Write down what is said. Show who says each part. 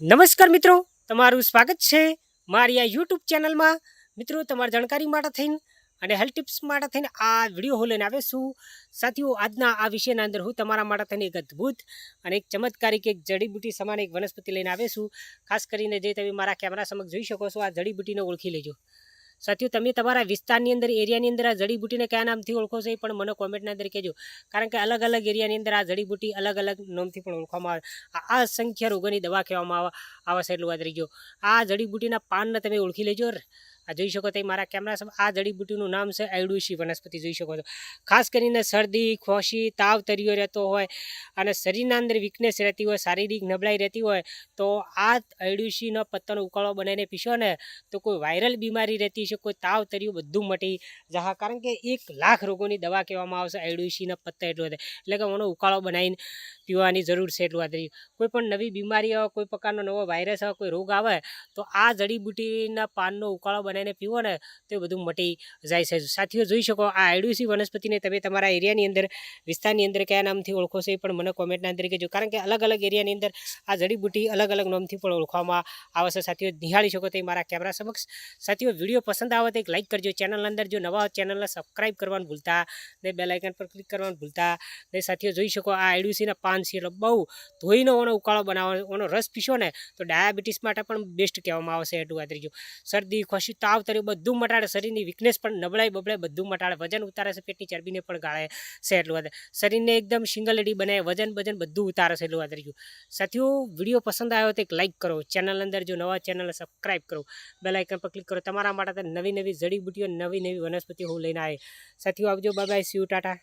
Speaker 1: નમસ્કાર મિત્રો, તમારું સ્વાગત છે મારી આ યુટ્યુબ ચેનલમાં. મિત્રો, તમારી જાણકારી માટે થઈને અને હેલ્થ ટિપ્સ માટે થઈને આ વીડિયો હું લઈને આવે છું. સાથીઓ, આજના આ વિષયના અંદર હું તમારા માટે થઈને એક અદ્ભુત અને એક ચમત્કારિક, એક જડીબુટી સમાન એક વનસ્પતિ લઈને આવે છું. ખાસ કરીને જે તમે મારા કેમેરા સમક્ષ જોઈ શકો છો, આ જડીબુટીને ઓળખી લેજો. સાથીઓ, તમે તમારા વિસ્તારની અંદર, એરિયાની અંદર આ જડીબુટીને કયા નામથી ઓળખો છો એ પણ મને કોમેન્ટના અંદર કહેજો. કારણ કે અલગ અલગ એરિયાની અંદર આ જડીબુટી અલગ અલગ નામથી પણ ઓળખવામાં આવે. આ અસંખ્ય રોગોની દવા કહેવામાં આવે છે એટલું વાત રહી ગયો આ જડીબુટીના પાનને તમે ઓળખી લેજો. આ જોઈ શકો તે મારા કેમેરા સામે, આ જડીબુટીનું નામ છે આયુડુસી વનસ્પતિ, જોઈ શકો છો. ખાસ કરીને શરદી, ખોશી, તાવ તરીઓ રહેતો હોય અને શરીરના અંદર વીકનેસ રહેતી હોય, શારીરિક નબળાઈ રહેતી હોય, તો આ આયુડુસીનો પત્તાનો ઉકાળો બનાવીને પીશો ને, તો કોઈ વાયરલ બીમારી રહેતી કોઈ તાવ તર્યું બધું મટી જહા. કારણ કે એક લાખ રોગોની દવા કહેવામાં આવશે આઈડુસીના પત્તા એટલું એટલે કે મને ઉકાળો બનાવીને પીવાની જરૂર છે એટલું યાદ કોઈ પણ નવી બીમારી આવે, કોઈ પ્રકારનો નવો વાયરસ આવે, કોઈ રોગ આવે, તો આ જડીબુટીના પાનનો ઉકાળો બનાવીને પીવો ને, તો બધું મટી જાય છે. સાથીઓ, જોઈ શકો, આ આયુડુસી વનસ્પતિને તમે તમારા એરિયાની અંદર, વિસ્તારની અંદર કયા નામથી ઓળખો છો એ પણ મને કોમેન્ટના અંદર કહેજો. કારણ કે અલગ અલગ એરિયાની અંદર આ જડીબુટી અલગ અલગ નામથી પણ ઓળખવામાં આવે છે. સાથીઓ, નિહાળી શકો તે મારા કેમેરા સમક્ષ. સાથીઓ, વીડિયો પસંદ આવે તો એક લાઇક કરજો. ચેનલ અંદર જો નવા ચેનલને સબસ્ક્રાઇબ કરવાનું ભૂલતા ને આઇકન પર ક્લિક કરવાનું ભૂલતા ને સાથીઓ, જોઈ શકો આ એડુસીના પાન છે. એટલે બહુ ધોઈને ઓનો ઉકાળો બનાવવાનો, ઓનો રસ પીશો ને તો ડાયાબિટીસ માટે પણ બેસ્ટ કહેવામાં આવશે. એટલું રહીજો શરદી, ખોશી, તાવ તરી બધું મટાડે. શરીરની વીકનેસ પણ નબળાઈ બબળાઈ બધું મટાડે. વજન ઉતારે છે, પેટની ચરબીને પણ ગાળે છે એટલું વાત શરીરને એકદમ સિંગલ બનાવે વજન વજન બધું ઉતારે છે એટલું રહીજો સાથીઓ વીડિયો પસંદ આવ્યો તો એક લાઇક કરો. ચેનલ અંદર જો નવા ચેનલને સબસ્ક્રાઇબ કરો. બેલાઇકન પર ક્લિક કરો. તમારા માટે નવી નવી જડીબુટીઓ નવી નવી વનસ્પતિઓ હું લઈને આવે. સાથીઓ આવજો. Bye bye Tata